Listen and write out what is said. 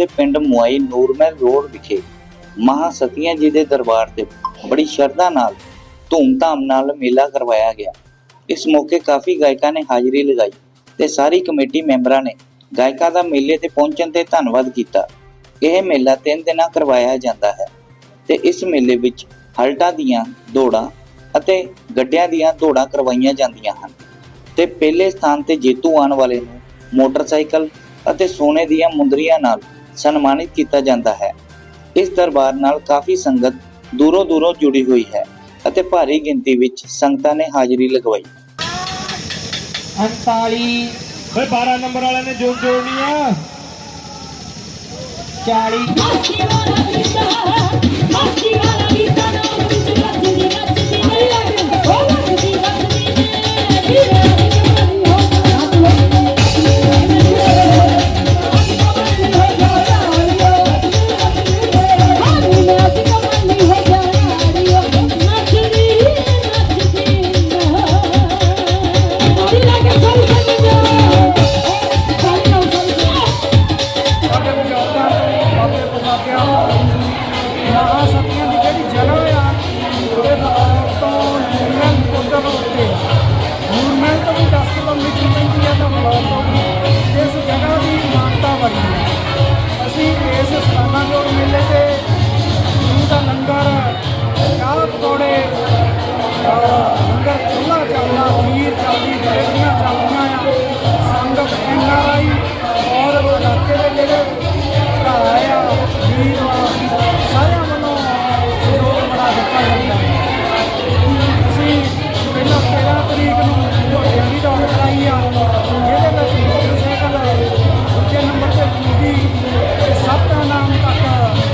ਦੇ ਪਿੰਡ ਮੁਆਈ ਨੂਰਮਹਿਲ ਰੋਡ ਵਿਖੇ ਮਹਾ ਸਤੀਆਂ ਜੀ ਦੇ ਦਰਬਾਰ ਤੇ ਬੜੀ ਸ਼ਰਧਾ ਨਾਲ, ਧੂਮਧਾਮ ਨਾਲ ਮੇਲਾ ਕਰਵਾਇਆ ਗਿਆ। ਇਸ ਮੌਕੇ ਕਾਫੀ ਗਾਇਕਾਂ ਨੇ ਹਾਜ਼ਰੀ ਲਗਾਈ ਤੇ ਸਾਰੀ ਕਮੇਟੀ ਮੈਂਬਰਾਂ ਨੇ ਗਾਇਕਾਂ ਦਾ ਮੇਲੇ ਤੇ ਪਹੁੰਚਣ ਤੇ ਧੰਨਵਾਦ ਕੀਤਾ। ਇਹ ਮੇਲਾ 3 ਦਿਨਾਂ ਕਰਵਾਇਆ ਜਾਂਦਾ ਹੈ ਤੇ ਇਸ ਮੇਲੇ ਵਿੱਚ ਹਲਟਾਂ ਦੀਆਂ ਦੌੜਾਂ ਅਤੇ ਗੱਡਿਆਂ ਦੀਆਂ ਦੌੜਾਂ ਕਰਵਾਈਆਂ ਜਾਂਦੀਆਂ ਹਨ ਤੇ ਪਹਿਲੇ ਸਥਾਨ ਤੇ ਜੇਤੂ ਆਉਣ ਵਾਲੇ ਨੂੰ ਮੋਟਰਸਾਈਕਲ ਅਤੇ ਸੋਨੇ ਦੀਆਂ ਮੁੰਦਰੀਆਂ ਨਾਲ ਸਨਮਾਨਿਤ ਕੀਤਾ ਜਾਂਦਾ ਹੈ। ਇਸ ਦਰਬਾਰ ਨਾਲ ਕਾਫੀ ਸੰਗਤ ਦੂਰੋਂ ਦੂਰੋਂ ਜੁੜੀ ਹੋਈ ਹੈ ਅਤੇ ਭਾਰੀ ਗਿਣਤੀ ਵਿੱਚ ਸੰਗਤਾਂ ਨੇ ਹਾਜ਼ਰੀ ਲਗਵਾਈ। 48 ਓਏ 12 ਨੰਬਰ ਵਾਲਿਆਂ ਨੇ ਜੋਰ ਜੋੜਨੀ ਆ। 40 ਮਾਸੀ ਵਾਲਾ ਗੀਤਾ ਮਾਸੀ ਵਾਲਾ ਮਹਾ ਦੀ ਜਿਹੜੀ ਜਗ੍ਹਾ ਆ, ਉਹਦੇ ਤੋਂ ਨੂਰਮਹਿਲ ਪੁੱਜਣ ਉੱਤੇ ਨੂਰਮਹਿਲ ਤੋਂ ਵੀ 10 ਕਿਲੋਮੀਟਰ ਪੈਂਦੀ ਹੈ ਤਾਂ ਬਲੌਰ ਤੋਂ ਇਸ ਜਗ੍ਹਾ ਦੀ ਮਾਨਤਾ ਬੜੀ ਹੈ। ਅਸੀਂ ਇਸ ਸਥਾਨਾਂ ਜੋੜ ਮੇਲੇ ਤੇ ਦੀ ਸਭ ਦਾ ਨਾਮ ਤੱਕ